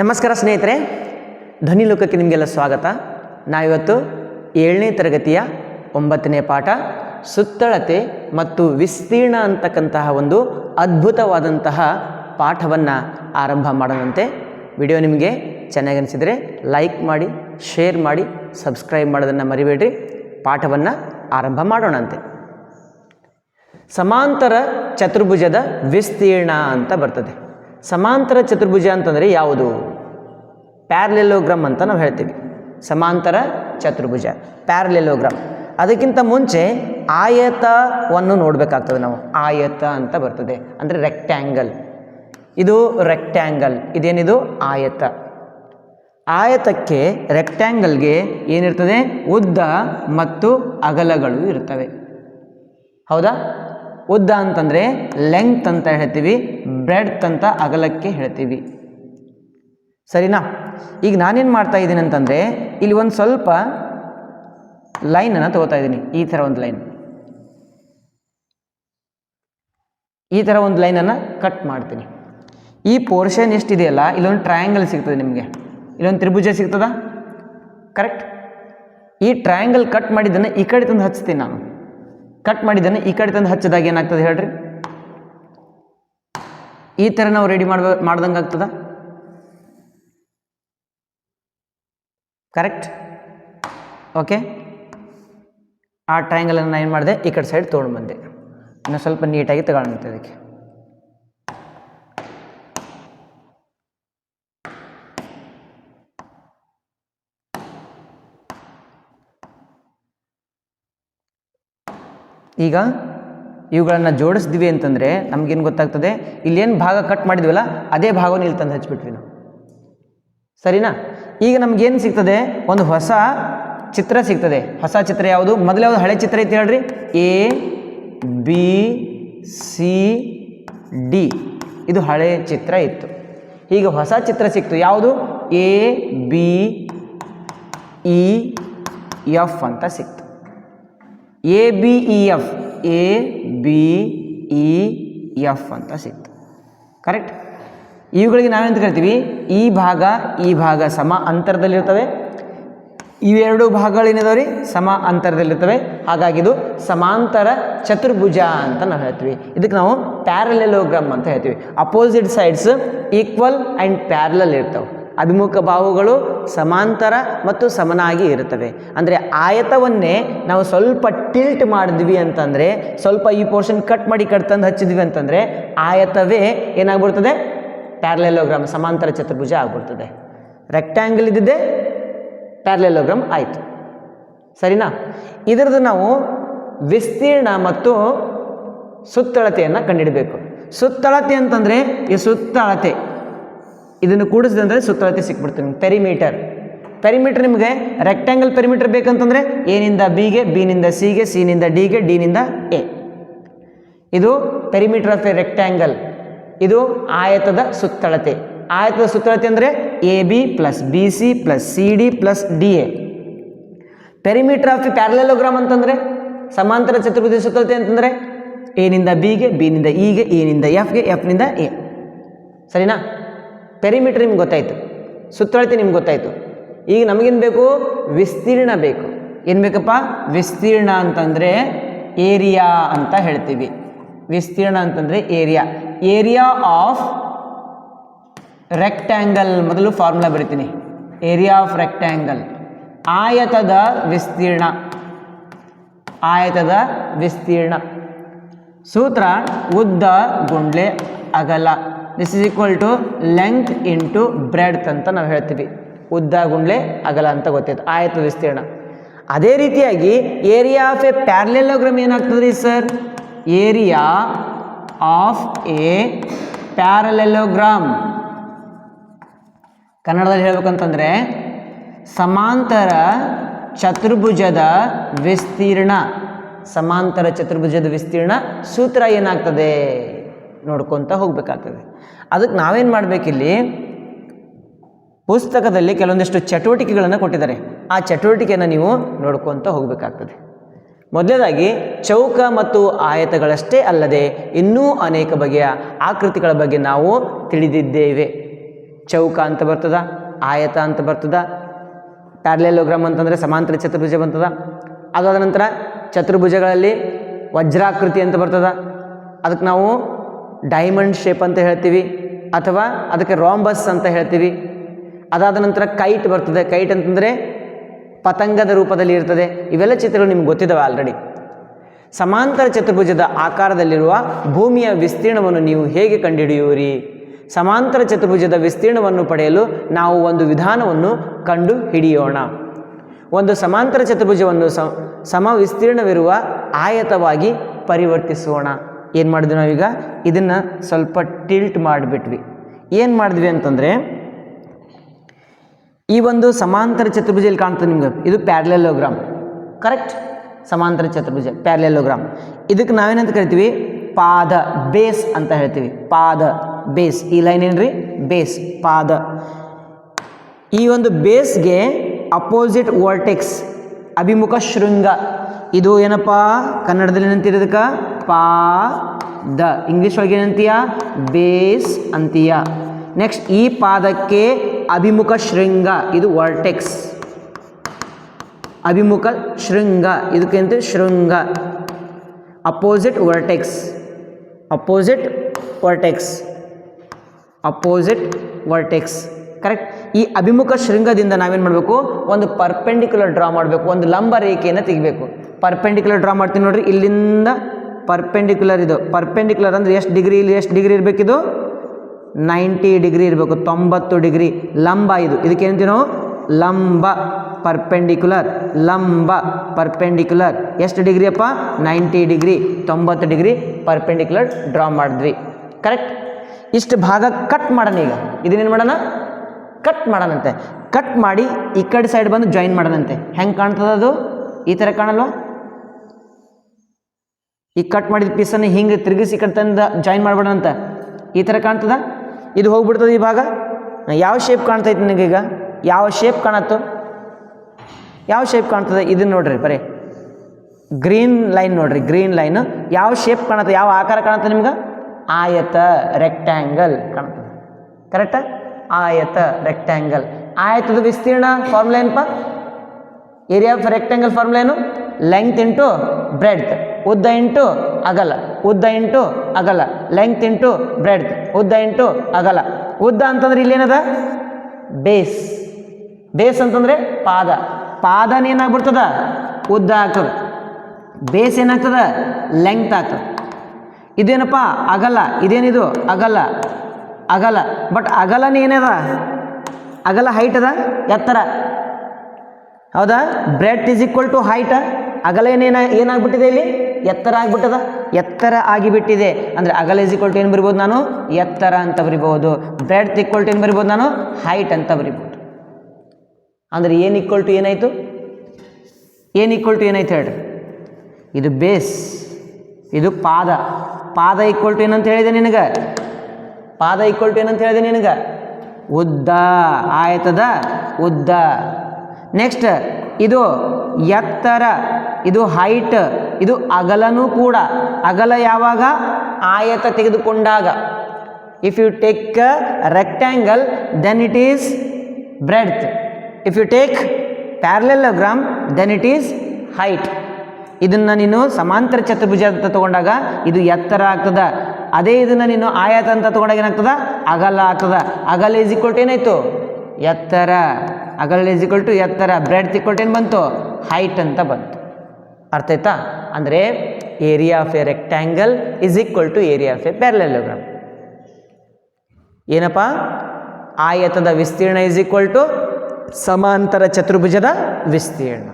ನಮಸ್ಕಾರ ಸ್ನೇಹಿತರೆ, ಧ್ವನಿ ಲೋಕಕ್ಕೆ ನಿಮಗೆಲ್ಲ ಸ್ವಾಗತ. ನಾವಿವತ್ತು ಏಳನೇ ತರಗತಿಯ ಒಂಬತ್ತನೇ ಪಾಠ, ಸುತ್ತಳತೆ ಮತ್ತು ವಿಸ್ತೀರ್ಣ ಅಂತಕ್ಕಂತಹ ಒಂದು ಅದ್ಭುತವಾದಂತಹ ಪಾಠವನ್ನು ಆರಂಭ ಮಾಡೋಣಂತೆ. ವಿಡಿಯೋ ನಿಮಗೆ ಚೆನ್ನಾಗಿ ಅನಿಸಿದರೆ ಲೈಕ್ ಮಾಡಿ, ಶೇರ್ ಮಾಡಿ, ಸಬ್ಸ್ಕ್ರೈಬ್ ಮಾಡೋದನ್ನು ಮರಿಬೇಡ್ರಿ. ಪಾಠವನ್ನು ಆರಂಭ ಮಾಡೋಣಂತೆ. ಸಮಾಂತರ ಚತುರ್ಭುಜದ ವಿಸ್ತೀರ್ಣ ಅಂತ ಬರ್ತದೆ. ಸಮಾಂತರ ಚತುರ್ಭುಜ ಅಂತಂದರೆ ಯಾವುದು? ಪ್ಯಾರ್ಲೆಲೋಗ್ರಾಮ್ ಅಂತ ನಾವು ಹೇಳ್ತೀವಿ. ಸಮಾಂತರ ಚತುರ್ಭುಜ ಪ್ಯಾರ್ಲೆಲೋಗ್ರಾಮ್ ಅದಕ್ಕಿಂತ ಮುಂಚೆ ಆಯತವನ್ನು ನೋಡಬೇಕಾಗ್ತದೆ ನಾವು. ಆಯತ ಅಂತ ಬರ್ತದೆ. ಅಂದರೆ ರೆಕ್ಟ್ಯಾಂಗಲ್ ಇದು ರೆಕ್ಟ್ಯಾಂಗಲ್ ಇದೇನಿದು? ಆಯತ. ಆಯತಕ್ಕೆ ರೆಕ್ಟ್ಯಾಂಗಲ್ಗೆ ಏನಿರ್ತದೆ? ಉದ್ದ ಮತ್ತು ಅಗಲಗಳು ಇರ್ತವೆ. ಹೌದಾ? ಉದ್ದ ಅಂತಂದರೆ ಲೆಂಗ್ತ್ ಅಂತ ಹೇಳ್ತೀವಿ ಬ್ರೆಡ್ತ್ ಅಂತ ಅಗಲಕ್ಕೆ ಹೇಳ್ತೀವಿ. ಸರಿನಾ? ಈಗ ನಾನೇನು ಮಾಡ್ತಾ ಇದ್ದೀನಿ ಅಂತಂದರೆ, ಇಲ್ಲಿ ಒಂದು ಸ್ವಲ್ಪ ಲೈನನ್ನು ತಗೋತಾ ಇದ್ದೀನಿ, ಈ ಥರ ಒಂದು ಲೈನ್ ಈ ಥರ ಒಂದು ಲೈನನ್ನು ಕಟ್ ಮಾಡ್ತೀನಿ. ಈ ಪೋರ್ಷನ್ ಎಷ್ಟಿದೆಯಲ್ಲ, ಇಲ್ಲೊಂದು ಟ್ರಯಾಂಗಲ್ ಸಿಗ್ತದೆ ನಿಮಗೆ. ಇಲ್ಲೊಂದು ತ್ರಿಭುಜ ಸಿಗ್ತದ? ಕರೆಕ್ಟ್ ಈ ಟ್ರಯಾಂಗಲ್ ಕಟ್ ಮಾಡಿದ್ದನ್ನು ಈ ಕಡೆ ತಂದು ಹಚ್ತೀನಿ ನಾನು. ಕಟ್ ಮಾಡಿದ್ದನ್ನು ಈ ಕಡೆ ತಂದು ಹಚ್ಚಿದಾಗ ಏನಾಗ್ತದೆ ಹೇಳ್ರಿ? ಈ ಥರ ನಾವು ರೆಡಿ ಮಾಡ್ಬೇ, ಮಾಡ್ದಂಗೆ ಆಗ್ತದ? ಕರೆಕ್ಟ್ ಓಕೆ ಆ ಟ್ರಯಾಂಗಲನ್ನು ನಾನು ಏನು ಮಾಡಿದೆ? ಈ ಕಡೆ ಸೈಡ್ ತೊಗೊಂಡು ಬಂದೆ. ಇನ್ನೂ ಸ್ವಲ್ಪ ನೀಟಾಗಿ ತಗೊಳ್ಳೋಣ ಇದಕ್ಕೆ. ಈಗ ಇವುಗಳನ್ನು ಜೋಡಿಸಿದ್ವಿ ಅಂತಂದರೆ ನಮಗೇನು ಗೊತ್ತಾಗ್ತದೆ? ಇಲ್ಲೇನು ಭಾಗ ಕಟ್ ಮಾಡಿದ್ವಲ್ಲ, ಅದೇ ಭಾಗವನ್ನು ಇಲ್ಲಿ ತಂದು ಹಚ್ಬಿಟ್ವಿ ನಾವು. ಸರಿನಾ? ಈಗ ನಮಗೇನು ಸಿಗ್ತದೆ? ಒಂದು ಹೊಸ ಚಿತ್ರ ಸಿಗ್ತದೆ. ಹೊಸ ಚಿತ್ರ ಯಾವುದು? ಮೊದಲು ಯಾವುದು? ಹಳೆ ಚಿತ್ರ ಐತೆ ಹೇಳ್ರಿ. A, B, C, D. ಇದು ಹಳೆ ಚಿತ್ರ ಇತ್ತು. ಈಗ ಹೊಸ ಚಿತ್ರ ಸಿಕ್ತು. ಯಾವುದು? ಎ, ಬಿ, ಇ, ಎಫ್ ಅಂತ ಸಿಕ್ತು. A B E F A B E F ಅಂತ ಸಿಕ್ತು. ಕರೆಕ್ಟ್ ಇವುಗಳಿಗೆ ನಾವೇಂತ ಕರಿತೀವಿ? ಈ ಭಾಗ ಈ ಭಾಗ ಸಮ ಅಂತರದಲ್ಲಿರ್ತವೆ. ಇವೆರಡು ಭಾಗಗಳೇನಿದಾವೆ ರೀ? ಸಮ ಅಂತರದಲ್ಲಿರ್ತವೆ. ಹಾಗಾಗಿ ಇದು ಸಮಾಂತರ ಚತುರ್ಭುಜ ಅಂತ ನಾವು ಹೇಳ್ತೀವಿ. ಇದಕ್ಕೆ ನಾವು ಪ್ಯಾರಲೆಲೋಗ್ರಾಮ್ ಅಂತ ಹೇಳ್ತೀವಿ. Opposite sides equal and parallel ಇರ್ತವೆ. ಅಭಿಮುಖ ಬಾಹುಗಳು ಸಮಾಂತರ ಮತ್ತು ಸಮನಾಗಿ ಇರುತ್ತವೆ. ಅಂದರೆ ಆಯತವನ್ನೇ ನಾವು ಸ್ವಲ್ಪ ಟಿಲ್ಟ್ ಮಾಡಿದ್ವಿ ಅಂತಂದರೆ, ಸ್ವಲ್ಪ ಈ ಪೋರ್ಷನ್ ಕಟ್ ಮಾಡಿ ಕಟ್ ತಂದು ಹಚ್ಚಿದ್ವಿ ಅಂತಂದರೆ, ಆಯತವೇ ಏನಾಗ್ಬಿಡ್ತದೆ? ಪ್ಯಾರ್ಲೆಲೋಗ್ರಾಮ್ ಸಮಾಂತರ ಚತುರ್ಭುಜ ಆಗ್ಬಿಡ್ತದೆ. ರೆಕ್ಟ್ಯಾಂಗಲ್ ಇದ್ದಿದ್ದೆ ಪ್ಯಾರಲೆಲೋಗ್ರಾಮ್ ಆಯಿತು. ಸರಿನಾ? ಇದರದ್ದು ನಾವು ವಿಸ್ತೀರ್ಣ ಮತ್ತು ಸುತ್ತಳತೆಯನ್ನು ಕಂಡಿಡಬೇಕು. ಸುತ್ತಳತೆ ಅಂತಂದರೆ ಈ ಸುತ್ತಳತೆ ಇದನ್ನು ಕೂಡಿಸಿದಂದರೆ ಸುತ್ತಳತೆ ಸಿಕ್ಬಿಡ್ತು ನಿಮ್ಗೆ. ಪೆರಿಮೀಟರ್ ಪೆರಿಮೀಟರ್ ನಿಮಗೆ ರೆಕ್ಟ್ಯಾಂಗಲ್ ಪೆರಿಮೀಟರ್ ಬೇಕಂತಂದರೆ ಎನಿಂದ ಬಿಗೆ ಬಿನಿಂದ ಸಿಗೆ ಸಿನಿಂದ ಡಿಗೆ ಡಿನಿಂದ ಎ ಇದು ಪೆರಿಮೀಟರ್ ಆಫ್ ಎ ರೆಕ್ಟ್ಯಾಂಗಲ್ ಇದು ಆಯತದ ಸುತ್ತಳತೆ. ಆಯತದ ಸುತ್ತಳತೆ ಅಂದರೆ A B plus B C plus C D plus D A perimeter of a parallelogram ಅಂತಂದರೆ ಸಮಾಂತರ ಚತುರ್ಭುಜ ಸುತ್ತಳತೆ ಅಂತಂದರೆ ಎನಿಂದ ಬಿಗೆ ಬಿನಿಂದ ಇಗೆ ಎನಿಂದ ಎಫ್ಗೆ ಎಫ್ನಿಂದ ಎ ಸರಿನಾ? ಪೆರಿಮೀಟರ್ ನಿಮ್ಗೆ ಗೊತ್ತಾಯಿತು. ಸುತ್ತಳತೆ ನಿಮ್ಗೆ ಗೊತ್ತಾಯಿತು. ಈಗ ನಮಗೇನು ಬೇಕು? ವಿಸ್ತೀರ್ಣ ಬೇಕು. ಏನು ಬೇಕಪ್ಪ? ವಿಸ್ತೀರ್ಣ ಅಂತಂದರೆ ಏರಿಯಾ ಅಂತ ಹೇಳ್ತೀವಿ. ವಿಸ್ತೀರ್ಣ ಅಂತಂದರೆ ಏರಿಯಾ ಏರಿಯಾ ಆಫ್ ರೆಕ್ಟ್ಯಾಂಗಲ್ ಮೊದಲು ಫಾರ್ಮುಲಾ ಬರಿತೀನಿ. ಏರಿಯಾ ಆಫ್ ರೆಕ್ಟ್ಯಾಂಗಲ್ ಆಯತದ ವಿಸ್ತೀರ್ಣ. ಆಯತದ ವಿಸ್ತೀರ್ಣ. ಸೂತ್ರ ಉದ್ದ, ಗುಂಡ್ಲೆ, ಅಗಲ. This is equal to length into breadth ಅಂತ ನಾವು ಹೇಳ್ತೀವಿ. ಉದ್ದ, ಗುಂಡ್ಲೆ, ಅಗಲ ಅಂತ ಗೊತ್ತಾಯ್ತು ಆಯತ ವಿಸ್ತೀರ್ಣ. ಅದೇ ರೀತಿಯಾಗಿ area of a parallelogram ಏನಾಗ್ತದ್ರಿ sir area of a parallelogram ಕನ್ನಡದಲ್ಲಿ ಹೇಳ್ಬೇಕಂತಂದರೆ ಸಮಾಂತರ ಚತುರ್ಭುಜದ ವಿಸ್ತೀರ್ಣ. ಸಮಾಂತರ ಚತುರ್ಭುಜದ ವಿಸ್ತೀರ್ಣ ಸೂತ್ರ ಏನಾಗ್ತದೆ? ನೋಡ್ಕೊತ ಹೋಗಬೇಕಾಗ್ತದೆ. ಅದಕ್ಕೆ ನಾವೇನು ಮಾಡಬೇಕಿಲ್ಲಿ? ಪುಸ್ತಕದಲ್ಲಿ ಕೆಲವೊಂದಿಷ್ಟು ಚಟುವಟಿಕೆಗಳನ್ನು ಕೊಟ್ಟಿದ್ದಾರೆ. ಆ ಚಟುವಟಿಕೆಯನ್ನು ನೀವು ನೋಡ್ಕೊತ ಹೋಗಬೇಕಾಗ್ತದೆ. ಮೊದಲನೇದಾಗಿ ಚೌಕ ಮತ್ತು ಆಯತಗಳಷ್ಟೇ ಅಲ್ಲದೆ ಇನ್ನೂ ಅನೇಕ ಬಗೆಯ ಆಕೃತಿಗಳ ಬಗ್ಗೆ ನಾವು ತಿಳಿದಿದ್ದೇವೆ. ಚೌಕ ಅಂತ ಬರ್ತದ, ಆಯತ ಅಂತ ಬರ್ತದ, ಪ್ಯಾರ್ಲೆಲೋಗ್ರಾಮ್ ಅಂತಂದರೆ ಸಮಾಂತರ ಚತುರ್ಭುಜ ಬರ್ತದ, ಅದಾದ ನಂತರ ಚತುರ್ಭುಜಗಳಲ್ಲಿ ವಜ್ರಾಕೃತಿ ಅಂತ ಬರ್ತದ. ಅದಕ್ಕೆ ನಾವು ಡೈಮಂಡ್ ಶೇಪ್ ಅಂತ ಹೇಳ್ತೀವಿ, ಅಥವಾ ಅದಕ್ಕೆ ರಾಂಬಸ್ ಅಂತ ಹೇಳ್ತೀವಿ. ಅದಾದ ನಂತರ ಕೈಟ್ ಬರ್ತದೆ. ಕೈಟ್ ಅಂತಂದರೆ ಪತಂಗದ ರೂಪದಲ್ಲಿ ಇರ್ತದೆ. ಇವೆಲ್ಲ ಚಿತ್ರಗಳು ನಿಮ್ಗೆ ಗೊತ್ತಿದ್ದಾವೆ ಆಲ್ರೆಡಿ ಸಮಾಂತರ ಚತುರ್ಭುಜದ ಆಕಾರದಲ್ಲಿರುವ ಭೂಮಿಯ ವಿಸ್ತೀರ್ಣವನ್ನು ನೀವು ಹೇಗೆ ಕಂಡುಹಿಡಿಯುವಿರಿ? ಸಮಾಂತರ ಚತುರ್ಭುಜದ ವಿಸ್ತೀರ್ಣವನ್ನು ಪಡೆಯಲು ನಾವು ಒಂದು ವಿಧಾನವನ್ನು ಕಂಡು ಹಿಡಿಯೋಣ ಒಂದು ಸಮಾಂತರ ಚತುರ್ಭುಜವನ್ನು ಸಮ ವಿಸ್ತೀರ್ಣವಿರುವ ಆಯತವಾಗಿ ಪರಿವರ್ತಿಸೋಣ. ಏನು ಮಾಡಿದ್ವಿ ನಾವೀಗ ಇದನ್ನು ಸ್ವಲ್ಪ ಟಿಲ್ಟ್ ಮಾಡಿಬಿಟ್ವಿ. ಏನು ಮಾಡಿದ್ವಿ ಅಂತಂದರೆ, ಈ ಒಂದು ಸಮಾಂತರ ಚತುರ್ಭುಜ ಇಲ್ಲಿ ಕಾಣ್ತದೆ ನಿಮ್ಗೆ? ಇದು ಪ್ಯಾರ್ಲೆಲೋಗ್ರಾಮ್ ಕರೆಕ್ಟ್ ಸಮಾಂತರ ಚತುರ್ಭುಜ ಪ್ಯಾರ್ಲೆಲೋಗ್ರಾಮ್ ಇದಕ್ಕೆ ನಾವೇನಂತ ಕರಿತೀವಿ? ಪಾದ ಬೇಸ್ ಅಂತ ಹೇಳ್ತೀವಿ. ಪಾದ ಬೇಸ್ ಈ ಲೈನ್ ಏನ್ರಿ? ಬೇಸ್ ಪಾದ. ಈ ಒಂದು ಬೇಸ್ಗೆ ಅಪೋಸಿಟ್ ವರ್ಟೆಕ್ಸ್ ಅಭಿಮುಖ ಶೃಂಗ ಇದು ಏನಪ್ಪ? ಕನ್ನಡದಲ್ಲಿ ಏನಂತಿರೋದಕ್ಕೆ ಪಾ, ದ. ಇಂಗ್ಲೀಷ್ ಒಳಗೆ ಏನಂತೀಯ? ಬೇಸ್ ಅಂತೀಯ. ನೆಕ್ಸ್ಟ್ ಈ ಪಾದಕ್ಕೆ ಅಭಿಮುಖ ಶೃಂಗ. ಇದು ವರ್ಟೆಕ್ಸ್ ಅಭಿಮುಖ ಶೃಂಗ. ಇದಕ್ಕೆಂತ ಶೃಂಗ. Opposite vertex opposite vertex opposite vertex correct ಈ ಅಭಿಮುಖ ಶೃಂಗದಿಂದ ನಾವೇನು ಮಾಡಬೇಕು? ಒಂದು ಪರ್ಪೆಂಡಿಕ್ಯುಲರ್ ಡ್ರಾ ಮಾಡಬೇಕು. ಒಂದು ಲಂಬ ರೇಖೆಯನ್ನು ತೆಗಿಬೇಕು. ಪರ್ಪೆಂಡಿಕ್ಯುಲರ್ ಡ್ರಾ ಮಾಡ್ತೀನಿ ನೋಡ್ರಿ, ಇಲ್ಲಿಂದ ಪರ್ಪೆಂಡಿಕ್ಯುಲರ್ ಇದು. ಪರ್ಪೆಂಡಿಕ್ಯುಲರ್ ಅಂದರೆ ಎಷ್ಟು ಡಿಗ್ರಿ ಇಲ್ಲಿ, ಎಷ್ಟು ಡಿಗ್ರಿ ಇರಬೇಕಿದು ನೈಂಟಿ ಡಿಗ್ರಿ ಇರಬೇಕು, ತೊಂಬತ್ತು ಡಿಗ್ರಿ. ಲಂಬ ಇದು. ಇದಕ್ಕೆ ಏನಂತೀವಿ ನಾವು? ಲಂಬ ಪರ್ಪೆಂಡಿಕ್ಯುಲರ್. ಲಂಬ ಪರ್ಪೆಂಡಿಕ್ಯುಲರ್. ಎಷ್ಟು ಡಿಗ್ರಿ ಅಪ್ಪ? Ninety degree. ತೊಂಬತ್ತು ಡಿಗ್ರಿ ಪರ್ಪೆಂಡಿಕ್ಯುಲರ್ ಡ್ರಾ ಮಾಡಿದ್ವಿ. ಕರೆಕ್ಟ್? ಇಷ್ಟು ಭಾಗ ಕಟ್ ಮಾಡೋಣ ಈಗ. ಇದನ್ನೇನು ಮಾಡೋಣ? ಕಟ್ ಮಾಡೋಣಂತೆ ಕಟ್ ಮಾಡಿ ಈ ಕಡೆ ಸೈಡ್ ಬಂದು ಜಾಯಿನ್ ಮಾಡೋಣಂತೆ ಹೆಂಗೆ ಕಾಣ್ತದ ಅದು? ಈ ಥರ ಕಾಣಲ್ವಾ? ಈ ಕಟ್ ಮಾಡಿದ ಪೀಸನ್ನು ಹಿಂಗೆ ತಿರುಗಿಸಿ ಈ ಕಡೆ ತಂದು ಜಾಯಿನ್ ಮಾಡ್ಬೇಡಂತ ಈ ಥರ ಕಾಣ್ತದ? ಇದು ಹೋಗ್ಬಿಡ್ತದೆ ಈ ಭಾಗ? ಯಾವ ಶೇಪ್ ಕಾಣ್ತೈತೆ ನಿನಗೀಗ ಯಾವ ಶೇಪ್ ಕಾಣತ್ತು? ಯಾವ ಶೇಪ್ ಕಾಣ್ತದೆ? ಇದನ್ನ ನೋಡ್ರಿ ಬರೀ. ಗ್ರೀನ್ ಲೈನ್ ನೋಡ್ರಿ ಗ್ರೀನ್ ಲೈನ್ ಯಾವ ಶೇಪ್ ಕಾಣುತ್ತೆ? ಯಾವ ಆಕಾರ ಕಾಣುತ್ತೆ ನಿಮ್ಗೆ? ಆಯತ ರೆಕ್ಟ್ಯಾಂಗಲ್ ಕಾಣ್ತದೆ. ಕರೆಕ್ಟಾ ಆಯತ ರೆಕ್ಟ್ಯಾಂಗಲ್ ಆಯತದ ವಿಸ್ತೀರ್ಣ ಫಾರ್ಮುಲಾ ಏನಪ್ಪ? ಏರಿಯಾ ಆಫ್ ರೆಕ್ಟ್ಯಾಂಗಲ್ ಫಾರ್ಮುಲಾ ಏನು? ಲೆಂಗ್ತ್ ಇಂಟು ಬ್ರೆಡ್ತ್ ಉದ್ದ ಇಂಟು ಅಗಲ. ಉದ್ದ ಇಂಟು ಅಗಲ. ಲೆಂಗ್ತ್ ಇಂಟು ಬ್ರೆಡ್ತ್ ಉದ್ದ ಇಂಟು ಅಗಲ. ಉದ್ದ ಅಂತಂದ್ರೆ ಇಲ್ಲೇನದ ಬೇಸ್ ಬೇಸ್ ಅಂತಂದ್ರೆ ಪಾದ. ಪಾದನ ಏನಾಗ್ಬಿಡ್ತದ? ಉದ್ದ ಆಗ್ತದೆ. ಬೇಸ್ ಏನಾಗ್ತದ? ಲೆಂಗ್ತ್ ಆಗ್ತದೆ. ಇದೇನಪ್ಪ? ಅಗಲ. ಇದೇನಿದು? ಅಗಲ. ಅಗಲ. ಬಟ್ ಅಗಲನೇ ಏನದ? ಅಗಲ ಹೈಟ್ ಅದ? ಎತ್ತರ. ಹೌದಾ? Breadth is equal to height ಅಗಲ ಏನೇನ ಏನಾಗ್ಬಿಟ್ಟಿದೆ ಇಲ್ಲಿ? ಎತ್ತರ ಆಗ್ಬಿಟ್ಟದ? ಎತ್ತರ ಆಗಿಬಿಟ್ಟಿದೆ. ಅಂದರೆ ಅಗಲ ಇಸ್ ಈಕ್ವಲ್ ಟು ಏನು ಬರಿಬೋದು ನಾನು? ಎತ್ತರ ಅಂತ ಬರಿಬೋದು. ಬ್ರೆಡ್ ಈಕ್ವಲ್ ಟು ಏನು ಬರಿಬೋದು ನಾನು? ಹೈಟ್ ಅಂತ ಬರಿಬೋದು. ಅಂದರೆ ಏನು ಈಕ್ವಲ್ ಟು ಏನಾಯಿತು? ಏನು ಈಕ್ವಲ್ ಟು ಏನಾಯ್ತು ಹೇಳ್ರಿ? ಇದು ಬೇಸ್ ಇದು ಪಾದ. ಪಾದ ಈಕ್ವಲ್ ಟು ಏನಂತ ಹೇಳಿದೆ ನಿನಗೆ? ಪಾದ ಈಕ್ವಲ್ ಟು ಏನಂತ ಹೇಳಿದೆ ನಿನಗೆ? ಉದ್ದ. ಆಯತದ? ಉದ್ದ. ನೆಕ್ಸ್ಟ್ ಇದು ಎತ್ತರ, ಇದು ಹೈಟ್ ಇದು ಅಗಲನೂ ಕೂಡ. ಅಗಲ ಯಾವಾಗ? ಆಯತ ತೆಗೆದುಕೊಂಡಾಗ. If you take a rectangle then it is breadth if you take parallelogram then it is height ಇದನ್ನು ನೀನು ಸಮಾಂತರ ಚತುರ್ಭುಜ ಅಂತ ತಗೊಂಡಾಗ ಇದು ಎತ್ತರ ಆಗ್ತದ. ಅದೇ ಇದನ್ನು ನೀನು ಆಯತ ಅಂತ ತಗೊಂಡಾಗ ಏನಾಗ್ತದ? ಅಗಲ ಆಗ್ತದ. ಅಗಲ ಈಸ್ ಈಕ್ವಲ್ ಟು ಏನಾಯ್ತು? ಎತ್ತರ. ಅಗಲ ಈಸ್ ಟು ಎತ್ತರ. ಬ್ರೆಡ್ ಈಕ್ವಲ್ ಟು ಏನು ಬಂತು? ಹೈಟ್ ಅಂತ ಬಂತು. ಅರ್ಥ ಆಯ್ತಾ? ಅಂದರೆ area of a rectangle is equal to area of a parallelogram ಏನಪ್ಪ? ಆಯತದ ವಿಸ್ತೀರ್ಣ ಇಸ್ ಈಕ್ವಲ್ ಟು ಸಮಾಂತರ ಚತುರ್ಭುಜದ ವಿಸ್ತೀರ್ಣ.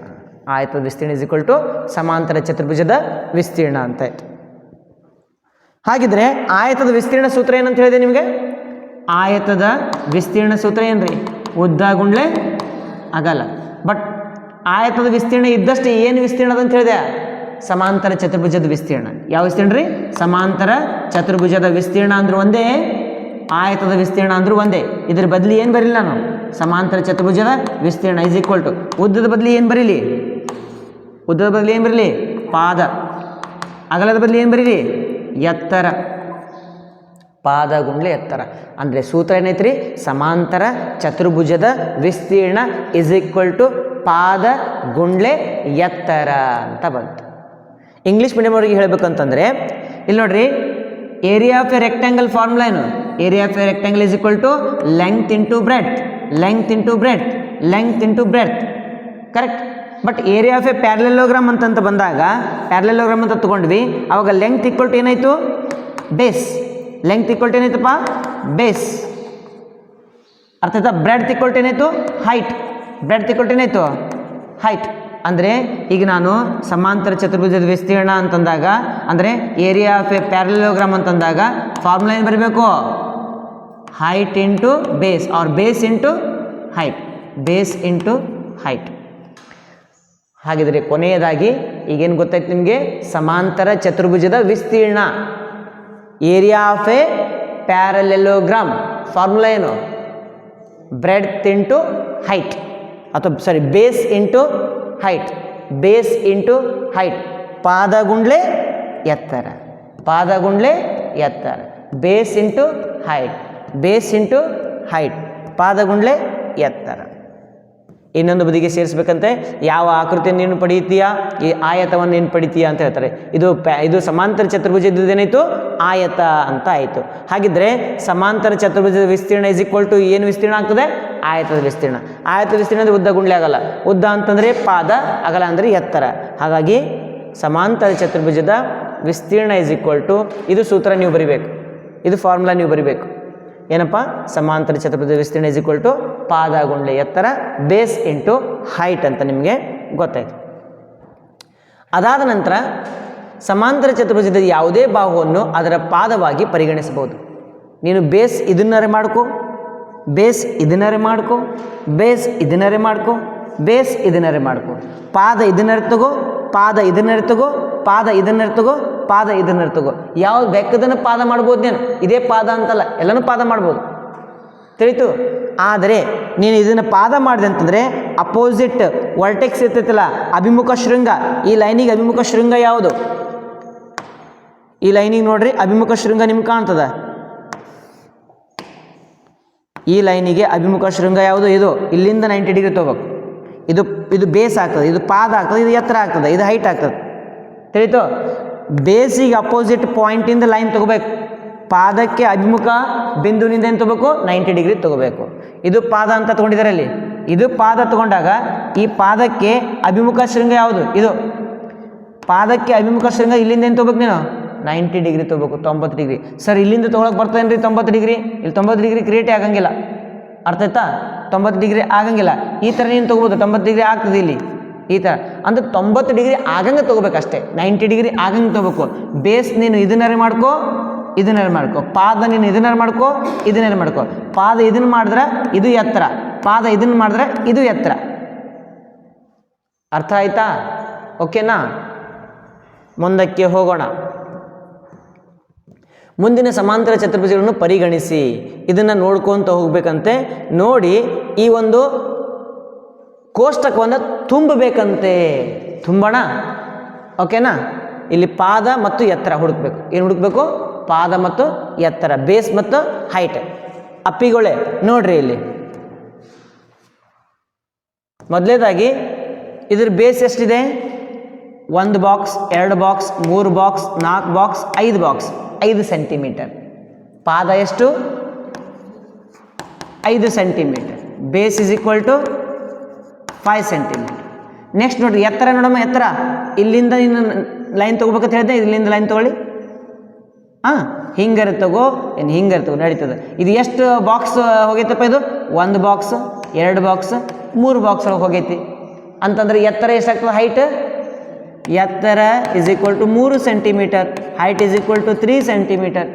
ಆಯತದ ವಿಸ್ತೀರ್ಣ ಇಸ್ ಈಕ್ವಲ್ ಟು ಸಮಾಂತರ ಚತುರ್ಭುಜದ ವಿಸ್ತೀರ್ಣ ಅಂತ ಆಯ್ತು. ಹಾಗಿದ್ರೆ ಆಯತದ ವಿಸ್ತೀರ್ಣ ಸೂತ್ರ ಏನಂತ ಹೇಳಿದೆ ನಿಮಗೆ? ಆಯತದ ವಿಸ್ತೀರ್ಣ ಸೂತ್ರ ಏನ್ರಿ? ಉದ್ದ ಗುಂಡ್ಲೆ ಅಗಲ. ಬಟ್ ಆಯತದ ವಿಸ್ತೀರ್ಣ ಇದ್ದಷ್ಟು ಏನು ವಿಸ್ತೀರ್ಣ ಅಂತ ಹೇಳಿದೆ? ಸಮಾಂತರ ಚತುರ್ಭುಜದ ವಿಸ್ತೀರ್ಣ. ಯಾವ ವಿಸ್ತೀರ್ಣ ರೀ? ಸಮಾಂತರ ಚತುರ್ಭುಜದ ವಿಸ್ತೀರ್ಣ ಅಂದ್ರೆ ಒಂದೇ, ಆಯತದ ವಿಸ್ತೀರ್ಣ ಅಂದ್ರೂ ಒಂದೇ. ಇದ್ರ ಬದಲಿ ಏನು ಬರೀಲಿ ನಾನು? ಸಮಾಂತರ ಚತುರ್ಭುಜದ ವಿಸ್ತೀರ್ಣ ಇಸ್ ಈಕ್ವಲ್ ಟು ಉದ್ದದ ಬದಲಿ ಏನು ಬರೀಲಿ? ಉದ್ದದ ಬದಲಿ ಏನು ಬರೀಲಿ? ಪಾದ. ಅಗಲದ ಬದಲಿ ಏನು ಬರೀರಿ ಎತ್ತರ. ಪಾದ ಗುಂಡ್ಲೆ ಎತ್ತರ. ಅಂದರೆ ಸೂತ್ರ ಏನೈತ್ರಿ? ಸಮಾಂತರ, ಚತುರ್ಭುಜದ ವಿಸ್ತೀರ್ಣ ಇಸ್ ಈಕ್ವಲ್ ಟು ಪಾದ ಗುಂಡ್ಲೆ ಎತ್ತರ ಅಂತ ಬಂತು. ಇಂಗ್ಲೀಷ್ ಮೀಡಿಯಂ ಅವ್ರಿಗೆ ಹೇಳಬೇಕಂತಂದರೆ, ಇಲ್ಲಿ ನೋಡ್ರಿ area of a rectangle formula ಏನು? Area of a rectangle is equal to length into breadth length into breadth length into breadth correct but area of a parallelogram ಅಂತಂತ ಬಂದಾಗ ಪ್ಯಾರಲೆಲೋಗ್ರಾಮ್ ಅಂತ ತೊಗೊಂಡ್ವಿ. ಅವಾಗ ಲೆಂತ್ ಈಕ್ವಲ್ ಟು ಏನಾಯಿತು? Base length equal to ಏನಾಯ್ತಪ್ಪ? Base ಅರ್ಥ ಆಯ್ತಾ bread ತಿಕ್ಕೊಳ್ಟ್ ಏನಾಯ್ತು? ಹೈಟ್ ಬ್ರೆಡ್ ತಿಕ್ಕೊಳ್ಟ್ ಏನಾಯ್ತು? ಹೈಟ್ ಅಂದರೆ ಈಗ ನಾನು ಸಮಾಂತರ ಚತುರ್ಭುಜದ ವಿಸ್ತೀರ್ಣ ಅಂತಂದಾಗ, ಅಂದರೆ ಏರಿಯಾ ಆಫ್ ಎ ಪ್ಯಾರಲೋಗ್ರಾಮ್ ಅಂತಂದಾಗ ಫಾರ್ಮುಲಾ ಏನು ಬರಬೇಕು? Height into base or base into height base into height ಹಾಗಿದ್ರೆ ಕೊನೆಯದಾಗಿ ಈಗೇನು ಗೊತ್ತಾಯ್ತು ನಿಮಗೆ? ಸಮಾಂತರ ಚತುರ್ಭುಜದ ವಿಸ್ತೀರ್ಣ. Area of a parallelogram formula ಏನು? ಬ್ರೆಡ್ತ್ ಇಂಟು ಹೈಟ್ ಅಥವಾ sorry base into height base into height ಪಾದಗುಂಡ್ಲೆ ಎತ್ತರ. ಪಾದಗುಂಡ್ಲೆ ಎತ್ತರ. Base into height base into height ಪಾದಗುಂಡ್ಲೆ ಎತ್ತರ. ಇನ್ನೊಂದು ಬದಿಗೆ ಸೇರಿಸ್ಬೇಕಂತೆ. ಯಾವ ಆಕೃತಿಯನ್ನು ನೀನು ಪಡೆಯುತ್ತೀಯಾ? ಈ ಆಯತವನ್ನು ನೀನು ಪಡಿತೀಯಾ ಅಂತ ಹೇಳ್ತಾರೆ. ಇದು ಪ್ಯಾ, ಇದು ಸಮಾಂತರ ಚತುರ್ಭುಜದ ಏನಾಯಿತು ಆಯತ ಅಂತ ಆಯಿತು. ಹಾಗಿದ್ರೆ ಸಮಾಂತರ ಚತುರ್ಭುಜದ ವಿಸ್ತೀರ್ಣ ಇಸ್ ಈಕ್ವಲ್ ಟು ಏನು ವಿಸ್ತೀರ್ಣ ಆಗ್ತದೆ? ಆಯತದ ವಿಸ್ತೀರ್ಣ. ಆಯತದ ವಿಸ್ತೀರ್ಣ ಉದ್ದ ಗುಂಡ್ಲೆ ಆಗಲ್ಲ. ಉದ್ದ ಅಂತಂದರೆ ಪಾದ, ಅಗಲ ಅಂದರೆ ಎತ್ತರ. ಹಾಗಾಗಿ ಸಮಾಂತರ ಚತುರ್ಭುಜದ ವಿಸ್ತೀರ್ಣ ಇಸ್ ಈಕ್ವಲ್ ಟು ಇದು ಸೂತ್ರ ನೀವು ಬರಿಬೇಕು. ಇದು ಫಾರ್ಮುಲಾ ನೀವು ಬರಿಬೇಕು. ಏನಪ್ಪ? ಸಮಾಂತರ ಚತುರ್ಭುಜ ವಿಸ್ತೀರ್ಣ ಇಸ್ ಈಕ್ವಲ್ ಟು ಪಾದ ಗುಂಡ್ಲೆ ಎತ್ತರ, ಬೇಸ್ ಇಂಟು ಹೈಟ್ ಅಂತ ನಿಮಗೆ ಗೊತ್ತಾಯಿತು. ಅದಾದ ನಂತರ ಸಮಾಂತರ ಚತುರ್ಭುಜದ ಯಾವುದೇ ಬಾಹುವನ್ನು ಅದರ ಪಾದವಾಗಿ ಪರಿಗಣಿಸಬಹುದು. ನೀನು ಬೇಸ್ ಇದನ್ನರೆ ಮಾಡ್ಕೊ, ಬೇಸ್ ಇದನ್ನರೆ ಮಾಡ್ಕೊ, ಬೇಸ್ ಇದನ್ನರೆ ಮಾಡ್ಕೊ, ಬೇಸ್ ಇದನ್ನರೆ ಮಾಡ್ಕೊ. ಪಾದ ಇದನ್ನರೆ ತಗೋ, ಪಾದ ಇದನ್ನರೆ ತಗೋ, ಪಾದ ಇದನ್ನರೆ ತಗೋ, ಪಾದ ಇದನ್ನರೆ ತಗೋ. ಯಾವ್ದು ಬೆಕ್ಕದನ್ನು ಪಾದ ಮಾಡ್ಬೋದು ನೀನು? ಇದೇ ಪಾದ ಅಂತಲ್ಲ, ಎಲ್ಲನೂ ಪಾದ ಮಾಡ್ಬೋದು. ತಿಳಿತು. ಆದರೆ ನೀನು ಇದನ್ನು ಪಾದ ಮಾಡಿದೆ ಅಂತಂದರೆ ಅಪೋಸಿಟ್ ವರ್ಟೆಕ್ಸ್ ಇರ್ತೈತಲ್ಲ, ಅಭಿಮುಖ ಶೃಂಗ. ಈ ಲೈನಿಗೆ ಅಭಿಮುಖ ಶೃಂಗ ಯಾವುದು? ಈ ಲೈನಿಗೆ ನೋಡ್ರಿ, ಅಭಿಮುಖ ಶೃಂಗ ನಿಮ್ಗೆ ಕಾಣ್ತದ? ಈ ಲೈನಿಗೆ ಅಭಿಮುಖ ಶೃಂಗ ಯಾವುದು? ಇದು ಇಲ್ಲಿಂದ ನೈಂಟಿ ಡಿಗ್ರಿ ತೊಗೋಬೇಕು. ಇದು ಇದು ಬೇಸ್ ಆಗ್ತದೆ, ಇದು ಪಾದ ಆಗ್ತದೆ, ಇದು ಎತ್ತರ ಆಗ್ತದೆ, ಇದು ಹೈಟ್ ಆಗ್ತದೆ. ತಿಳಿತು? ಬೇಸಿಗೆ ಅಪೋಸಿಟ್ ಪಾಯಿಂಟಿಂದ ಲೈನ್ ತೊಗೋಬೇಕು. ಪಾದಕ್ಕೆ ಅಭಿಮುಖ ಬಿಂದುವಿನಿಂದ ಏನು ತಗೋಬೇಕು? ನೈಂಟಿ ಡಿಗ್ರಿ ತಗೋಬೇಕು. ಇದು ಪಾದ ಅಂತ ತೊಗೊಂಡಿದ್ದಾರೆ ಅಲ್ಲಿ. ಇದು ಪಾದ ತಗೊಂಡಾಗ ಈ ಪಾದಕ್ಕೆ ಅಭಿಮುಖ ಶೃಂಗ ಯಾವುದು? ಇದು. ಪಾದಕ್ಕೆ ಅಭಿಮುಖ ಶೃಂಗ ಇಲ್ಲಿಂದ ಏನು ತೊಗೋಬೇಕು ನೀನು? ನೈಂಟಿ ಡಿಗ್ರಿ ತೊಗೋಬೇಕು, ತೊಂಬತ್ತು ಡಿಗ್ರಿ. ಸರ್, ಇಲ್ಲಿಂದ ತೊಗೊಳಕ್ಕೆ ರೀ ತೊಂಬತ್ತು ಡಿಗ್ರಿ? ಇಲ್ಲಿ ತೊಂಬತ್ತು ಡಿಗ್ರಿ ಕ್ರಿಯೇಟೇ ಆಗಂಗಿಲ್ಲ. ಅರ್ಥ ಆಯ್ತಾ? ತೊಂಬತ್ತು ಡಿಗ್ರಿ ಆಗಂಗಿಲ್ಲ. ಈ ಥರ ನೀನು ತೊಗೋಬೋದು. ತೊಂಬತ್ತು ಡಿಗ್ರಿ ಆಗ್ತದೆ ಇಲ್ಲಿ. ಈ ಥರ ಅಂದ್ರೆ ತೊಂಬತ್ತು ಡಿಗ್ರಿ ಆಗಂಗೆ ತೊಗೋಬೇಕಷ್ಟೇ. ನೈಂಟಿ ಡಿಗ್ರಿ ಆಗಂಗೆ ತೊಗೋಬೇಕು. ಬೇಸ್ ನೀನು ಇದನ್ನಾರೆ ಮಾಡ್ಕೋ. ಇದನ್ನಾರೆ ಮಾಡ್ಕೊ? ಪಾದ ನೀನು ಇದನ್ನೇನು ಮಾಡ್ಕೊ? ಇದನ್ನೇನು ಮಾಡ್ಕೊ? ಪಾದ ಇದನ್ನು ಮಾಡಿದ್ರೆ ಇದು ಎತ್ತರ. ಪಾದ ಇದನ್ನು ಮಾಡಿದ್ರೆ ಇದು ಎತ್ತರ. ಅರ್ಥ ಆಯ್ತಾ? ಓಕೆನಾ? ಮುಂದಕ್ಕೆ ಹೋಗೋಣ. ಮುಂದಿನ ಸಮಾಂತರ ಚತುರ್ಭುಜಗಳನ್ನು ಪರಿಗಣಿಸಿ, ಇದನ್ನು ನೋಡ್ಕೊತ ಹೋಗ್ಬೇಕಂತೆ. ನೋಡಿ, ಈ ಒಂದು ಕೋಷ್ಟಕವನ್ನು ತುಂಬಬೇಕಂತೆ. ತುಂಬೋಣ? ಓಕೆನಾ? ಇಲ್ಲಿ ಪಾದ ಮತ್ತು ಎತ್ತರ ಹುಡುಕ್ಬೇಕು. ಏನು ಹುಡುಕ್ಬೇಕು? ಪಾದ ಮತ್ತು ಎತ್ತರ ಬೇಸ್ ಮತ್ತು ಹೈಟ್ ಅಪ್ಪಿಗೊಳೆ, ನೋಡ್ರಿ ಇಲ್ಲಿ. ಮೊದಲೇದಾಗಿ ಇದ್ರ ಬೇಸ್ ಎಷ್ಟಿದೆ? ಒಂದು ಬಾಕ್ಸ್ ಎರಡು ಬಾಕ್ಸ್ ಮೂರು ಬಾಕ್ಸ್ ನಾಲ್ಕು ಬಾಕ್ಸ್ ಐದು ಬಾಕ್ಸ್ ಐದು ಸೆಂಟಿಮೀಟರ್ ಪಾದ ಎಷ್ಟು? ಐದು centimetre base is equal to five centimetre next ನೋಡ್ರಿ, ಎತ್ತರ ನೋಡಮ್ಮ, ಎತ್ತರ. ಇಲ್ಲಿಂದ ನೀನು ಲೈನ್ ತೊಗೋಬೇಕಂತ ಹೇಳಿದೆ ಇಲ್ಲಿಂದ ಲೈನ್ ತೊಗೊಳ್ಳಿ. ಹಾಂ, ಹಿಂಗಾರೆ ತಗೋ, ಏನು ಹಿಂಗಾರೆ ತಗೋ, ನಡೀತದೆ. ಇದು ಎಷ್ಟು ಬಾಕ್ಸ್ ಹೋಗೈತಪ್ಪ ಇದು? ಒಂದು ಬಾಕ್ಸ್ ಎರಡು ಬಾಕ್ಸ್ ಮೂರು ಬಾಕ್ಸ್ ಒಳಗೆ ಹೋಗೈತಿ. ಅಂತಂದ್ರೆ ಎತ್ತರ ಎಷ್ಟಾಗ್ತದೆ ಹೈಟ್ ಎತ್ತರ ಇಸ್ ಈಕ್ವಲ್ ಟು ಮೂರು centimetre height is equal to three centimetre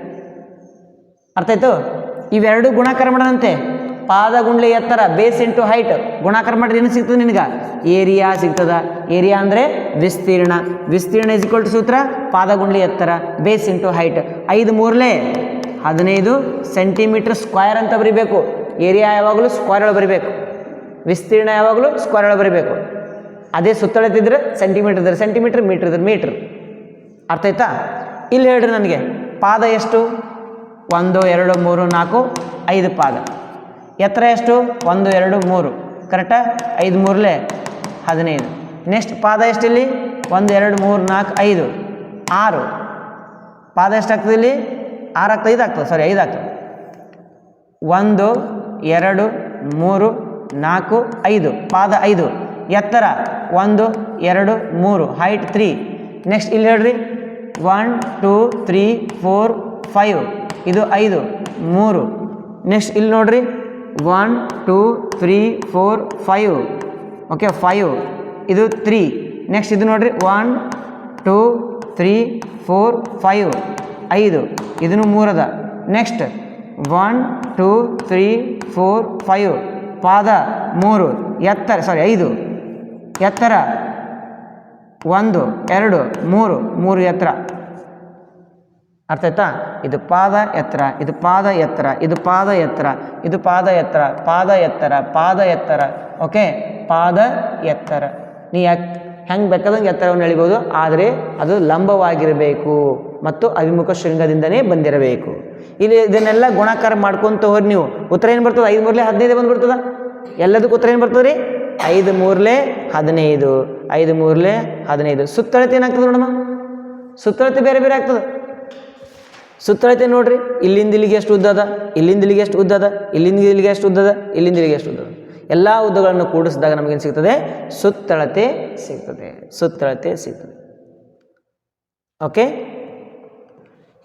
ಅರ್ಥ ಆಯ್ತು? ಇವೆರಡು ಗುಣಾಕಾರ ಪಾದ ಗುಂಡ್ಲೆ ಎತ್ತರ ಬೇಸ್ ಇಂಟು ಹೈಟ್ ಗುಣಾಕಾರ ಮಾಡಿದ್ರೆ ಏನು ಸಿಗ್ತದೆ ನಿನಗೆ? ಏರಿಯಾ ಸಿಗ್ತದ. ಏರಿಯಾ ಅಂದರೆ ವಿಸ್ತೀರ್ಣ. ವಿಸ್ತೀರ್ಣ ಇಸ್ ಟು ಸೂತ್ರ ಪಾದ ಗುಂಡ್ಲೆ ಎತ್ತರ ಬೇಸ್ ಇಂಟು ಹೈಟ್ ಐದು ಮೂರಲೇ, ಹದಿನೈದು ಸೆಂಟಿಮೀಟರ್ ಸ್ಕ್ವೇರ್ ಅಂತ ಬರಿಬೇಕು. ಏರಿಯಾ ಯಾವಾಗಲೂ ಸ್ಕ್ವೇರ್ ಒಳಗೆ ಬರಿಬೇಕು. ವಿಸ್ತೀರ್ಣ ಯಾವಾಗಲೂ ಸ್ಕ್ವೇರ್ ಒಳಗೆ ಬರಿಬೇಕು. ಅದೇ ಸುತ್ತಳತಿದ್ರೆ ಸೆಂಟಿಮೀಟರ್ ಇದ್ರೆ ಸೆಂಟಿಮೀಟರ್ ಮೀಟ್ರ್ ಇದ್ರೆ ಮೀಟ್ರ್ ಅರ್ಥ ಆಯ್ತಾ? ಇಲ್ಲಿ ಹೇಳ್ರಿ ನನಗೆ, ಪಾದ ಎಷ್ಟು? ಒಂದು, ಎರಡು, ಮೂರು, ನಾಲ್ಕು, ಐದು ಪಾದ. ಎತ್ತರ ಎಷ್ಟು? ಒಂದು, ಎರಡು, ಮೂರು. ಕರೆಕ್ಟಾ ಐದು ಮೂರಲೆ ಹದಿನೈದು. ನೆಕ್ಸ್ಟ್ ಪಾದ ಎಷ್ಟಿಲ್ಲಿ? ಒಂದು, ಎರಡು, ಮೂರು, ನಾಲ್ಕು, ಐದು. ಆರು. ಪಾದ ಎಷ್ಟಾಗ್ತದೆ ಇಲ್ಲಿ? ಆರು ಆಗ್ತದೆ ಐದು ಆಗ್ತದೆ ಸಾರಿ ಐದು ಆಗ್ತದೆ ಒಂದು, ಎರಡು, ಮೂರು, ನಾಲ್ಕು, ಐದು. ಪಾದ ಐದು. ಎತ್ತರ? ಒಂದು, ಎರಡು, ಮೂರು. ಹೈಟ್ ತ್ರೀ ನೆಕ್ಸ್ಟ್ ಇಲ್ಲಿ ಹೇಳ್ರಿ. One two three four five ಇದು ಐದು, ಮೂರು. ನೆಕ್ಸ್ಟ್ ಇಲ್ಲಿ ನೋಡ್ರಿ. One two three four five okay five ಇದು ತ್ರೀ ನೆಕ್ಸ್ಟ್ ಇದು ನೋಡಿರಿ. One two three four five ಐದು. ಇದನ್ನು ಮೂರದ. Next one two three four five ಪಾದ, ಮೂರು. ಎತ್ತರ ಸಾರಿ ಐದು. ಎತ್ತರ, ಒಂದು. ಎರಡು. ಮೂರು. ಮೂರು ಎತ್ತರ. ಅರ್ಥ ಆಯ್ತಾ? ಇದು ಪಾದ ಎತ್ತರ, ಇದು ಪಾದ ಎತ್ತರ, ಇದು ಪಾದ ಎತ್ತರ, ಇದು ಪಾದ ಎತ್ತರ ಪಾದ ಎತ್ತರ ಪಾದ ಎತ್ತರ ಓಕೆ ಪಾದ ಎತ್ತರ. ನೀ ಯಾಕೆ ಹೆಂಗೆ ಬೇಕಾದಂಗೆ ಎತ್ತರವನ್ನು ಎಳಿಬೋದು ಆದರೆ ಅದು ಲಂಬವಾಗಿರಬೇಕು ಮತ್ತು ಅಭಿಮುಖ ಶೃಂಗದಿಂದನೇ ಬಂದಿರಬೇಕು. ಇಲ್ಲಿ ಇದನ್ನೆಲ್ಲ ಗುಣಾಕಾರ ಮಾಡ್ಕೊಂತ ಹೋರಿ ನೀವು. ಉತ್ತರ ಏನು ಬರ್ತದೆ? ಐದು ಮೂರಲೆ ಹದಿನೈದು ಬಂದ್ಬಿಡ್ತದ ಎಲ್ಲದಕ್ಕೂ ಉತ್ತರ ಏನು ಬರ್ತದೆ ರೀ ಐದು ಮೂರಲೆ ಹದಿನೈದು, ಐದು ಮೂರಲೆ ಹದಿನೈದು. ಸುತ್ತಳತೆ ಏನಾಗ್ತದೆ ನೋಡಮ್ಮ? ಸುತ್ತಳತೆ ಬೇರೆ ಬೇರೆ ಆಗ್ತದೆ. ಸುತ್ತಳತೆ ನೋಡ್ರಿ, ಇಲ್ಲಿಂದ ಇಲ್ಲಿಗೆ ಎಷ್ಟು ಉದ್ದದ ಇಲ್ಲಿಂದ ಇಲ್ಲಿಗೆ ಎಷ್ಟು ಉದ್ದದ ಇಲ್ಲಿಂದ ಇಲ್ಲಿಗೆ ಎಷ್ಟು ಉದ್ದದ ಇಲ್ಲಿಂದ ಇಲ್ಲಿಗೆ ಎಷ್ಟು ಉದ್ದದ ಎಲ್ಲ ಉದ್ದಗಳನ್ನು ಕೂಡಿಸಿದಾಗ ನಮಗೇನು ಸಿಗ್ತದೆ? ಸುತ್ತಳತೆ ಸಿಗ್ತದೆ ಸುತ್ತಳತೆ ಸಿಗ್ತದೆ. ಓಕೆ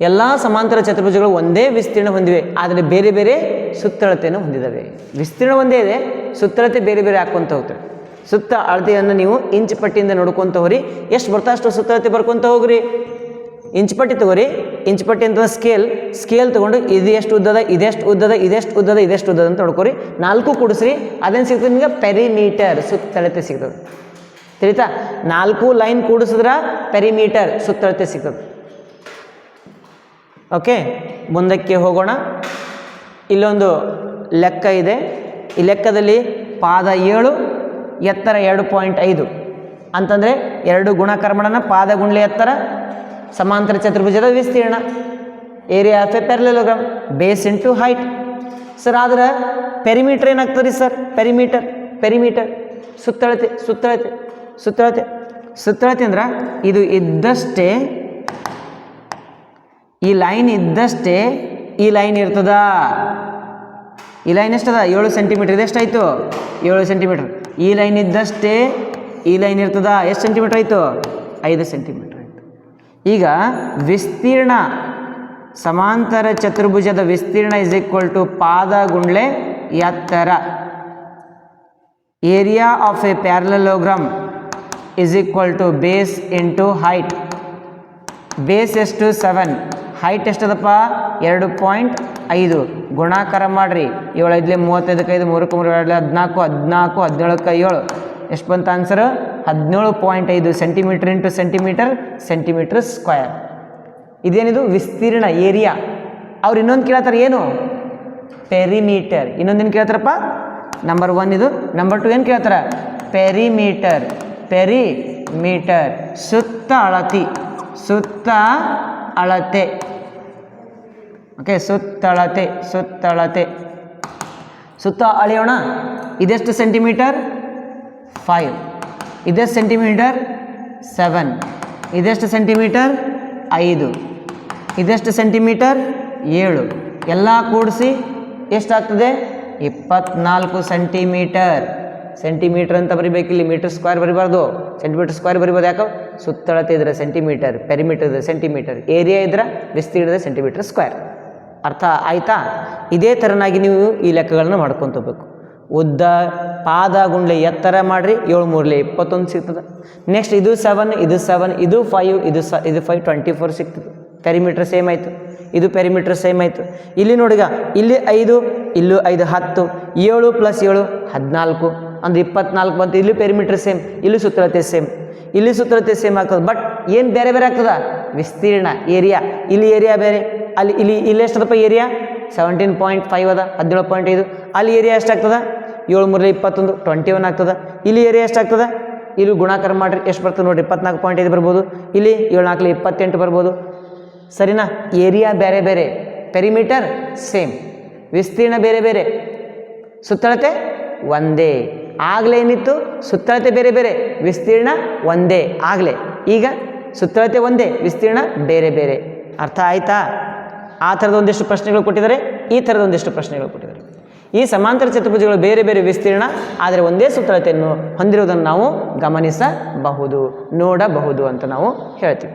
ಎಲ್ಲ ಸಮಾಂತರ ಚತುರ್ಭುಜಗಳು ಒಂದೇ ವಿಸ್ತೀರ್ಣ ಹೊಂದಿವೆ, ಆದರೆ ಬೇರೆ ಬೇರೆ ಸುತ್ತಳತೆಯನ್ನು ಹೊಂದಿದ್ದಾವೆ. ವಿಸ್ತೀರ್ಣ ಒಂದೇ ಇದೆ, ಸುತ್ತಳತೆ ಬೇರೆ ಬೇರೆ ಹಾಕ್ಕೊಂತ ಹೋಗ್ತವೆ. ಸುತ್ತ ಅಳತೆಯನ್ನು ನೀವು ಇಂಚ್ ಪಟ್ಟಿಯಿಂದ ನೋಡ್ಕೊತ ಹೋಗ್ರಿ. ಎಷ್ಟು ಬರ್ತಾ ಅಷ್ಟು ಸುತ್ತಳತೆ ಬರ್ಕೊಂತ ಹೋಗ್ರಿ? ಇಂಚ್ ಪಟ್ಟಿ ತಗೋರಿ. ಇಂಚ್ ಪಟ್ಟಿ ಅಂತ ಸ್ಕೇಲ್ ಸ್ಕೇಲ್ ತೊಗೊಂಡು ಇದು ಎಷ್ಟು ಉದ್ದದ, ಇದೆಷ್ಟು ಉದ್ದದ ಇದೆಷ್ಟು ಉದ್ದದ ಇದೆಷ್ಟು ಉದ್ದದ ಅಂತ ನೋಡ್ಕೊರಿ. ನಾಲ್ಕು ಕೂಡಿಸ್ರಿ. ಅದೇನು ಸಿಗ್ತದೆ ನಿಮಗೆ? ಪೆರಿಮೀಟರ್ ಸುತ್ತಳತೆ ಸಿಗ್ತದೆ. ತಿಳಿತಾ? ನಾಲ್ಕು ಲೈನ್ ಕೂಡಿಸಿದ್ರ ಪೆರಿಮೀಟರ್ ಸುತ್ತಳತೆ ಸಿಗ್ತದೆ. ಓಕೆ ಮುಂದಕ್ಕೆ ಹೋಗೋಣ. ಇಲ್ಲೊಂದು ಲೆಕ್ಕ ಇದೆ. ಈ ಲೆಕ್ಕದಲ್ಲಿ ಪಾದ ಏಳು, ಎತ್ತರ ಎರಡು ಪಾಯಿಂಟ್ ಐದು. ಅಂತಂದರೆ ಎರಡು ಗುಣಕರ್ಮಣನ ಪಾದ ಗುಂಡ್ಲೆ ಎತ್ತರ ಸಮಾಂತರ ಚತುರ್ಭುಜದ ವಿಸ್ತೀರ್ಣ. Area of a parallelogram base into height sir ಆದ್ರೆ ಪೆರಿಮೀಟರ್ ಏನಾಗ್ತದೆ ರೀ ಸರ್ ಪೆರಿಮೀಟರ್ ಪೆರಿಮೀಟರ್ ಸುತ್ತಳತೆ ಸುತ್ತಳತೆ ಸುತ್ತಳತೆ. ಸುತ್ತಳತೆ ಅಂದ್ರೆ ಇದು ಇದ್ದಷ್ಟೇ, ಈ ಲೈನ್ ಇದ್ದಷ್ಟೇ ಈ ಲೈನ್ ಇರ್ತದ. ಈ ಲೈನ್ ಎಷ್ಟದ? ಏಳು ಸೆಂಟಿಮೀಟರ್ ಇದು, ಎಷ್ಟಾಯಿತು? ಏಳು ಸೆಂಟಿಮೀಟರ್ ಈ ಲೈನ್ ಇದ್ದಷ್ಟೇ ಈ ಲೈನ್ ಇರ್ತದ. ಎಷ್ಟು ಸೆಂಟಿಮೀಟರ್ ಆಯಿತು? ಐದು ಸೆಂಟಿಮೀಟರ್ ಈಗ ವಿಸ್ತೀರ್ಣ, ಸಮಾಂತರ ಚತುರ್ಭುಜದ ವಿಸ್ತೀರ್ಣ ಇಸ್ ಈಕ್ವಲ್ ಟು ಪಾದ ಗುಂಡ್ಲೆ ಎತ್ತರ. Area of a parallelogram is equal to base into height base ಎಷ್ಟು ಸೆವೆನ್ ಹೈಟ್ ಎಷ್ಟದಪ್ಪ? ಎರಡು ಪಾಯಿಂಟ್ ಐದು. ಗುಣಾಕಾರ ಮಾಡಿರಿ. ಏಳು ಐದಲೆ ಮೂವತ್ತೈದಕ್ಕೆ ಐದು, ಮೂರಕ್ಕೆ ಮೂರು ಎರಡು ಹದಿನಾಲ್ಕು ಹದಿನಾಲ್ಕು, ಹದಿನೇಳಕ್ಕೆ ಏಳು ಎಷ್ಟು ಬಂತ ಆನ್ಸರ್ ಹದಿನೇಳು ಪಾಯಿಂಟ್ ಐದು centimetre into centimetre centimetre square ಇದೇನಿದು? ವಿಸ್ತೀರ್ಣ ಏರಿಯಾ ಅವ್ರು ಇನ್ನೊಂದು ಕೇಳತ್ತಾರೆ ಏನು? ಪೆರಿಮೀಟರ್ ಇನ್ನೊಂದೇನು ಕೇಳ್ತಾರಪ್ಪ? ನಂಬರ್ ಒನ್ ಇದು. ನಂಬರ್ ಟು ಏನು ಕೇಳ್ತಾರೆ? ಪೆರಿಮೀಟರ್ ಪೆರಿ ಮೀಟರ್ ಸುತ್ತ ಅಳತಿ. ಸುತ್ತ ಅಳತೆ. ಓಕೆ ಸುತ್ತಳತೆ ಸುತ್ತಳತೆ ಸುತ್ತ ಅಳೆಯೋಣ. ಇದೆಷ್ಟು ಸೆಂಟಿಮೀಟರ್ ಫೈವ್. ಇದೆಷ್ಟು ಸೆಂಟಿಮೀಟರ್ ಸೆವೆನ್. ಇದೆಷ್ಟು ಸೆಂಟಿಮೀಟರ್? ಐದು. ಇದೆಷ್ಟು ಸೆಂಟಿಮೀಟರ್? ಏಳು. ಎಲ್ಲ ಕೂಡಿಸಿ ಎಷ್ಟಾಗ್ತದೆ? ಇಪ್ಪತ್ನಾಲ್ಕು ಸೆಂಟಿಮೀಟರ್. ಸೆಂಟಿಮೀಟರ್ ಅಂತ ಬರಿಬೇಕಿಲ್ಲಿ ಮೀಟರ್ ಸ್ಕ್ವೇರ್ ಬರಿಬಾರ್ದು. ಸೆಂಟಿಮೀಟರ್ ಸ್ಕ್ವೇರ್ ಬರಿಬೋದು ಯಾಕೆ? ಸುತ್ತಳತೆ ಇದ್ರೆ ಸೆಂಟಿಮೀಟರ್, ಪೆರಿಮೀಟರ್ ಇದ್ರೆ ಸೆಂಟಿಮೀಟರ್, ಏರಿಯಾ ಇದ್ರೆ ವಿಸ್ತೀರ್ಣದ ಸೆಂಟಿಮೀಟರ್ ಸ್ಕ್ವೇರ್. ಅರ್ಥ ಆಯಿತಾ? ಇದೇ ಥರನಾಗಿ ನೀವು ಈ ಲೆಕ್ಕಗಳನ್ನ ಮಾಡ್ಕೊಂತ ಹೋಗ್ಬೇಕು. ಉದ್ದ ಪಾದ ಗುಂಡ್ಲೆ ಎತ್ತರ ಮಾಡಿರಿ ಏಳು ಮೂರಲೆ ಇಪ್ಪತ್ತೊಂದು ಸಿಗ್ತದೆ. ನೆಕ್ಸ್ಟ್ ಇದು ಸೆವೆನ್ ಇದು ಸೆವೆನ್ ಇದು ಫೈವ್ ಇದು ಸ ಇದು ಫೈವ್ ಟ್ವೆಂಟಿ ಫೋರ್ ಸಿಗ್ತದೆ. ಪೆರಿಮೀಟ್ರ್ ಸೇಮ್ ಆಯಿತು. ಇದು ಪೆರಿಮೀಟ್ರ್ ಸೇಮ್ ಆಯಿತು. ಇಲ್ಲಿ ನೋಡಿಗ, ಇಲ್ಲಿ ಐದು, ಇಲ್ಲೂ ಐದು ಹತ್ತು, ಏಳು ಪ್ಲಸ್ ಏಳು ಹದಿನಾಲ್ಕು, ಅಂದ್ರೆ ಇಪ್ಪತ್ನಾಲ್ಕು ಬಂತು. ಇಲ್ಲಿ ಪೆರಿಮೀಟ್ರ್ ಸೇಮ್ ಇಲ್ಲಿ ಸುತ್ತಲತೆ ಸೇಮ್ ಇಲ್ಲಿ ಸುತ್ತಲತೆ ಸೇಮ್ ಆಗ್ತದೆ. ಬಟ್ ಏನು ಬೇರೆ ಬೇರೆ ಆಗ್ತದೆ? ವಿಸ್ತೀರ್ಣ ಏರಿಯಾ ಇಲ್ಲಿ ಏರಿಯಾ ಬೇರೆ. ಅಲ್ಲಿ, ಇಲ್ಲಿ ಇಲ್ಲಿ ಎಷ್ಟದಪ್ಪ ಏರಿಯಾ ಸೆವೆಂಟೀನ್ ಪಾಯಿಂಟ್ ಫೈವ್ ಅದ, ಹದಿನೇಳು ಪಾಯಿಂಟ್ ಐದು. ಅಲ್ಲಿ ಏರಿಯಾ ಎಷ್ಟಾಗ್ತದ? ಏಳು ಮೂರಲೆ ಇಪ್ಪತ್ತೊಂದು ಟ್ವೆಂಟಿ ಒನ್ ಆಗ್ತದೆ. ಇಲ್ಲಿ ಏರಿಯಾ ಎಷ್ಟಾಗ್ತದೆ? ಇಲ್ಲಿ ಗುಣಾಕಾರ ಮಾಡಿರಿ, ಎಷ್ಟು ಬರ್ತದೆ ನೋಡಿರಿ, ಇಪ್ಪತ್ನಾಲ್ಕು ಪಾಯಿಂಟ್ ಐದು ಬರ್ಬೋದು. ಇಲ್ಲಿ ಏಳು ನಾಲ್ಕಲಿ ಇಪ್ಪತ್ತೆಂಟು ಬರ್ಬೋದು. ಸರಿನಾ? ಏರಿಯಾ ಬೇರೆ ಬೇರೆ ಪೆರಿಮೀಟರ್ ಸೇಮ್ ವಿಸ್ತೀರ್ಣ ಬೇರೆ ಬೇರೆ, ಸುತ್ತಳತೆ ಒಂದೇ. ಆಗಲೇ ಏನಿತ್ತು? ಸುತ್ತಳತೆ ಬೇರೆ ಬೇರೆ, ವಿಸ್ತೀರ್ಣ ಒಂದೇ. ಆಗಲೇ. ಈಗ ಸುತ್ತಳತೆ ಒಂದೇ, ವಿಸ್ತೀರ್ಣ ಬೇರೆ ಬೇರೆ. ಅರ್ಥ ಆಯಿತಾ? ಆ ಥರದ ಒಂದಿಷ್ಟು ಪ್ರಶ್ನೆಗಳು ಕೊಟ್ಟಿದ್ದಾರೆ, ಈ ಥರದ ಒಂದಿಷ್ಟು ಪ್ರಶ್ನೆಗಳು ಕೊಟ್ಟಿದ್ದಾರೆ. ಈ ಸಮಾಂತರ ಚತುರ್ಭುಜಗಳು ಬೇರೆ ಬೇರೆ ವಿಸ್ತೀರ್ಣ, ಆದರೆ ಒಂದೇ ಸುತ್ತಳತೆಯನ್ನು ಹೊಂದಿರುವುದನ್ನು ನಾವು ಗಮನಿಸಬಹುದು, ನೋಡಬಹುದು ಅಂತ ನಾವು ಹೇಳ್ತೀವಿ.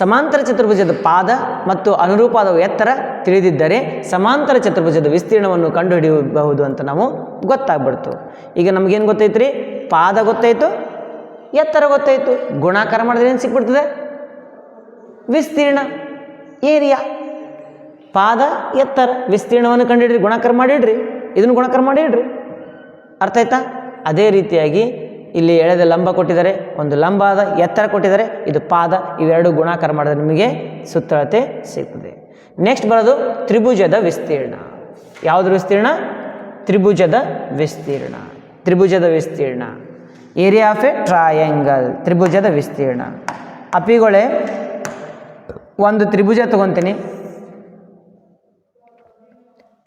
ಸಮಾಂತರ ಚತುರ್ಭುಜದ ಪಾದ ಮತ್ತು ಅನುರೂಪವಾದ ಎತ್ತರ ತಿಳಿದಿದ್ದರೆ ಸಮಾಂತರ ಚತುರ್ಭುಜದ ವಿಸ್ತೀರ್ಣವನ್ನು ಕಂಡುಹಿಡಿಯಬಹುದು ಅಂತ ನಾವು ಗೊತ್ತಾಗ್ಬಿಡ್ತು. ಈಗ ನಮಗೇನು ಗೊತ್ತೈತ್ರಿ? ಪಾದ ಗೊತ್ತಾಯಿತು, ಎತ್ತರ ಗೊತ್ತಾಯಿತು. ಗುಣಾಕಾರ ಮಾಡಿದ್ರೆ ಏನು ಸಿಕ್ಬಿಡ್ತದೆ ವಿಸ್ತೀರ್ಣ, ಏರಿಯಾ. ಪಾದ ಎತ್ತರ. ವಿಸ್ತೀರ್ಣವನ್ನು ಕಂಡಿಡ್ರಿ, ಗುಣಾಕಾರ ಮಾಡಿಡ್ರಿ, ಇದನ್ನು ಗುಣಾಕಾರ ಮಾಡಿಡ್ರಿ. ಅರ್ಥ ಆಯ್ತಾ? ಅದೇ ರೀತಿಯಾಗಿ ಇಲ್ಲಿ ಎಳೆದ ಲಂಬ ಕೊಟ್ಟಿದ್ದಾರೆ, ಒಂದು ಲಂಬ ಆದ ಎತ್ತರ ಕೊಟ್ಟಿದ್ದಾರೆ, ಇದು ಪಾದ, ಇವೆರಡು ಗುಣಾಕಾರ ಮಾಡಿದ್ರೆ ನಿಮಗೆ ಸುತ್ತಳತೆ ಸಿಗ್ತದೆ. ನೆಕ್ಸ್ಟ್ ಬರೋದು ತ್ರಿಭುಜದ ವಿಸ್ತೀರ್ಣ. ಯಾವುದ್ರ ವಿಸ್ತೀರ್ಣ? ತ್ರಿಭುಜದ ವಿಸ್ತೀರ್ಣ. ತ್ರಿಭುಜದ ವಿಸ್ತೀರ್ಣ. ಏರಿಯಾ ಆಫ್ ಎ ಟ್ರಯಾಂಗಲ್ ತ್ರಿಭುಜದ ವಿಸ್ತೀರ್ಣ. ಅಪಿಗೊಳೆ, ಒಂದು ತ್ರಿಭುಜ ತಗೊತೀನಿ.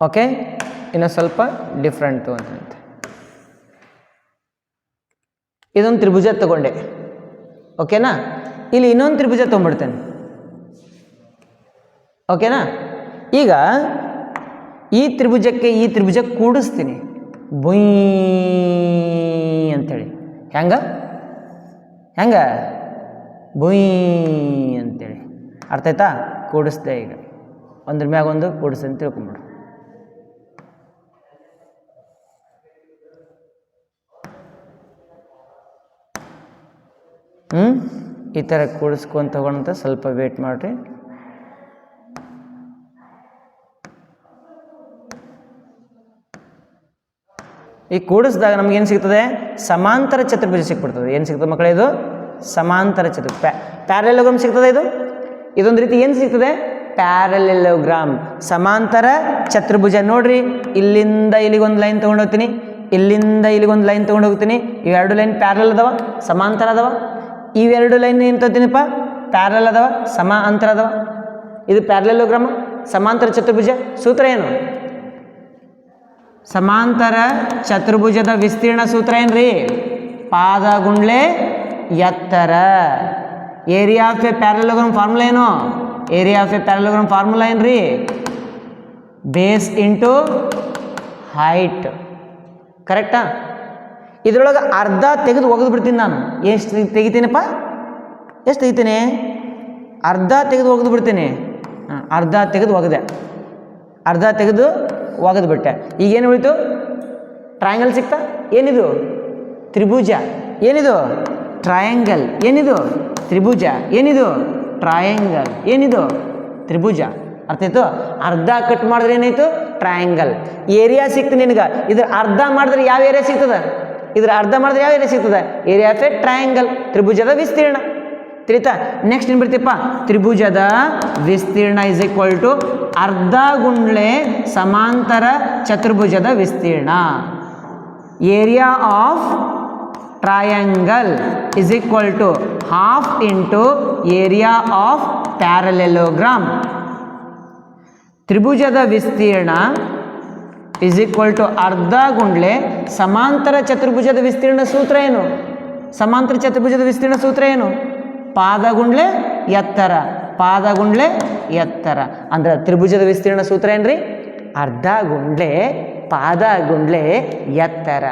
ಓಕೆ ಇನ್ನು ಸ್ವಲ್ಪ ಡಿಫ್ರೆಂಟು ಅಂತ ಇದೊಂದು ತ್ರಿಭುಜ ತಗೊಂಡೆ. ಓಕೆನಾ ಇಲ್ಲಿ ಇನ್ನೊಂದು ತ್ರಿಭುಜ ತೊಗೊಂಡ್ಬಿಡ್ತೇನೆ. ಓಕೆನಾ ಈಗ ಈ ತ್ರಿಭುಜಕ್ಕೆ ಈ ತ್ರಿಭುಜ ಕೂಡಿಸ್ತೀನಿ. ಬುಯ್ ಅಂತೇಳಿ. ಹೆಂಗ? ಹೆಂಗ? ಬುಯ್ ಅಂತೇಳಿ. ಅರ್ಥ ಆಯ್ತಾ? ಕೂಡಿಸ್ದೆ ಈಗ. ಒಂದ್ರ ಮ್ಯಾಗ ಒಂದು ಕೂಡಿಸಿ ಅಂತ ತಿಳ್ಕೊಂಬಿಡು. ಈ ಥರ ಕೂಡಿಸ್ಕೊಂಡು ತೊಗೊಂಡಂತ ಸ್ವಲ್ಪ ವೇಟ್ ಮಾಡಿರಿ. ಈ ಕೂಡಿಸಿದಾಗ ನಮಗೇನು ಸಿಗ್ತದೆ? ಸಮಾಂತರ ಚತುರ್ಭುಜ ಸಿಕ್ಬಿಡ್ತದೆ. ಏನು ಸಿಗ್ತದೆ ಮಕ್ಕಳೇ ಇದು? ಸಮಾಂತರ ಚತುರ್ ಪ್ಯಾ ಪ್ಯಾರಲೋಗ್ರಾಮ್ ಸಿಗ್ತದೆ ಇದು? ಇದೊಂದು ರೀತಿ ಏನು ಸಿಗ್ತದೆ? ಪ್ಯಾರಲೆಲೋಗ್ರಾಮ್ ಸಮಾಂತರ ಚತುರ್ಭುಜ. ನೋಡ್ರಿ, ಇಲ್ಲಿಂದ ಇಲ್ಲಿಗೊಂದು ಲೈನ್ ತೊಗೊಂಡು ಹೋಗ್ತೀನಿ. ಇಲ್ಲಿಂದ ಇಲ್ಲಿಗೊಂದು ಲೈನ್ ತೊಗೊಂಡೋಗ್ತೀನಿ ಇವೆರಡು ಲೈನ್ ಪ್ಯಾರಲ್ ಅದಾವ, ಸಮಾಂತರ ಅದಾವ. ಇವೆರಡು ಲೈನ್ ಏನು ತೊಗೊತೀನಿಪ್ಪ ಪ್ಯಾರಲ್ ಅದಾವ ಸಮ ಅಂತರ ಅದಾವ ಇದು ಪ್ಯಾರಲೆಲೋಗ್ರಾಮ್ ಸಮಾಂತರ ಚತುರ್ಭುಜ ಸೂತ್ರ ಏನು ಸಮಾಂತರ ಚತುರ್ಭುಜದ ವಿಸ್ತೀರ್ಣ ಸೂತ್ರ ಏನ್ರಿ ಪಾದ ಗುಂಡ್ಲೆ ಎತ್ತರ area of a parallelogram formula ಏನು area of a parallelogram formula ಏನ್ರಿ ಬೇಸ್ ಇಂಟು ಹೈಟ್ ಕರೆಕ್ಟಾ ಇದ್ರೊಳಗೆ ಅರ್ಧ ತೆಗೆದು ಒಗೆದು ಬಿಡ್ತೀನಿ ನಾನು. ಎಷ್ಟು ತೆಗಿತೀನಪ್ಪ? ಎಷ್ಟು ತೆಗಿತೀನಿ? ಅರ್ಧ ತೆಗೆದು ಒಗೆದು ಬಿಡ್ತೀನಿ. ಅರ್ಧ ತೆಗೆದು ಒಗೆದೆ. ಅರ್ಧ ತೆಗೆದು ಒಗೆದು ಬಿಟ್ಟೆ. ಈಗೇನು ಉಳಿತು? ಟ್ರಯಾಂಗಲ್ ಸಿಕ್ತಾ? ಏನಿದು? ತ್ರಿಭುಜ. ಏನಿದು? ಟ್ರಯಾಂಗಲ್ ಏನಿದು? ತ್ರಿಭುಜ. ಏನಿದು? ಟ್ರಯಾಂಗಲ್ ಏನಿದು? ತ್ರಿಭುಜ. ಅರ್ಥ ಆಯಿತು? ಅರ್ಧ ಕಟ್ ಮಾಡಿದ್ರೆ ಏನಾಯಿತು? ಟ್ರಯಾಂಗಲ್ ಏರಿಯಾ ಸಿಕ್ತು ನಿನಗೆ. ಇದು ಅರ್ಧ ಮಾಡಿದ್ರೆ ಯಾವ ಏರಿಯಾ ಸಿಗ್ತದೆ? ಇದ್ರ ಅರ್ಧ ಮಾಡಿದ್ರೆ ಯಾವ ಏರಿಯಾ ಸಿಗ್ತದೆ? ಏರಿಯಾ ಆಫ್ ಎ ಟ್ರಯಾಂಗಲ್, ತ್ರಿಭುಜದ ವಿಸ್ತೀರ್ಣ. ತಿಳಿತಾ? ನೆಕ್ಸ್ಟ್ ಏನು ಬಿಡ್ತೀಪ್ಪ ತ್ರಿಭುಜದ ವಿಸ್ತೀರ್ಣ ಇಸ್ ಈಕ್ವಲ್ ಟು ಅರ್ಧ ಗುಂಡ್ಲೆ ಸಮಾಂತರ ಚತುರ್ಭುಜದ ವಿಸ್ತೀರ್ಣ. Area of triangle is equal to half into area of parallelogram ತ್ರಿಭುಜದ ವಿಸ್ತೀರ್ಣ ಇಸ್ ಈಕ್ವಲ್ ಟು ಅರ್ಧ ಗುಂಡ್ಲೆ ಸಮಾಂತರ ಚತುರ್ಭುಜದ ವಿಸ್ತೀರ್ಣ ಸೂತ್ರ ಏನು? ಸಮಾಂತರ ಚತುರ್ಭುಜದ ವಿಸ್ತೀರ್ಣ ಸೂತ್ರ ಏನು? ಪಾದ ಗುಂಡ್ಲೆ ಎತ್ತರ. ಪಾದ ಗುಂಡ್ಲೆ ಎತ್ತರ. ಅಂದ್ರೆ ತ್ರಿಭುಜದ ವಿಸ್ತೀರ್ಣ ಸೂತ್ರ ಏನ್ರಿ? ಅರ್ಧ ಗುಂಡ್ಲೆ, ಪಾದ ಗುಂಡ್ಲೆ ಎತ್ತರ.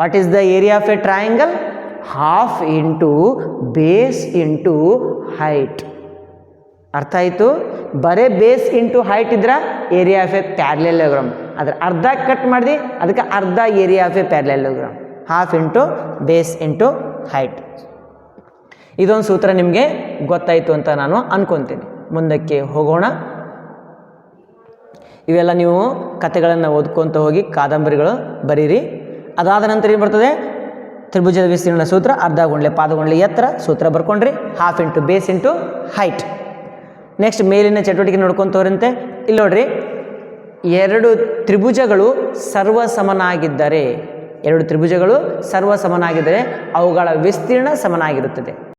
What is the area of a triangle half into base into height ಅರ್ಥ ಆಯಿತು? ಬರೇ ಬೇಸ್ ಇಂಟು ಹೈಟ್ ಇದ್ರ ಏರಿಯಾ ಆಫ್ ಎ ಪ್ಯಾರ್ಲೆಲೋಗ್ರಾಮ್ ಅದ್ರ ಅರ್ಧ ಕಟ್ ಮಾಡಿದೆ, ಅದಕ್ಕೆ ಅರ್ಧ area of a parallelogram half into base into height ಇದೊಂದು ಸೂತ್ರ ನಿಮಗೆ ಗೊತ್ತಾಯಿತು ಅಂತ ನಾನು ಅನ್ಕೊತೀನಿ. ಮುಂದಕ್ಕೆ ಹೋಗೋಣ. ಇವೆಲ್ಲ ನೀವು ಕತೆಗಳನ್ನು ಓದ್ಕೊತ ಹೋಗಿ ಕಾದಂಬರಿಗಳು ಬರೀರಿ. ಅದಾದ ನಂತರ ಏನು ಬರ್ತದೆ? ತ್ರಿಭುಜದ ವಿಸ್ತೀರ್ಣ ಸೂತ್ರ, ಅರ್ಧ ಗುಂಡ್ಲೆ ಪಾದಗುಂಡ್ಲೆ ಎತ್ತರ ಸೂತ್ರ ಬರ್ಕೊಂಡ್ರಿ. Half into base into height next ಮೇಲಿನ ಚಟುವಟಿಕೆ ನೋಡ್ಕೊಂತವ್ರಂತೆ. ಇಲ್ಲಿ ನೋಡ್ರಿ ಎರಡು ತ್ರಿಭುಜಗಳು ಸರ್ವ ಸಮನಾಗಿದ್ದರೆ ಎರಡು ತ್ರಿಭುಜಗಳು ಸರ್ವ ಸಮನಾಗಿದ್ದರೆ ಅವುಗಳ ವಿಸ್ತೀರ್ಣ ಸಮನಾಗಿರುತ್ತದೆ.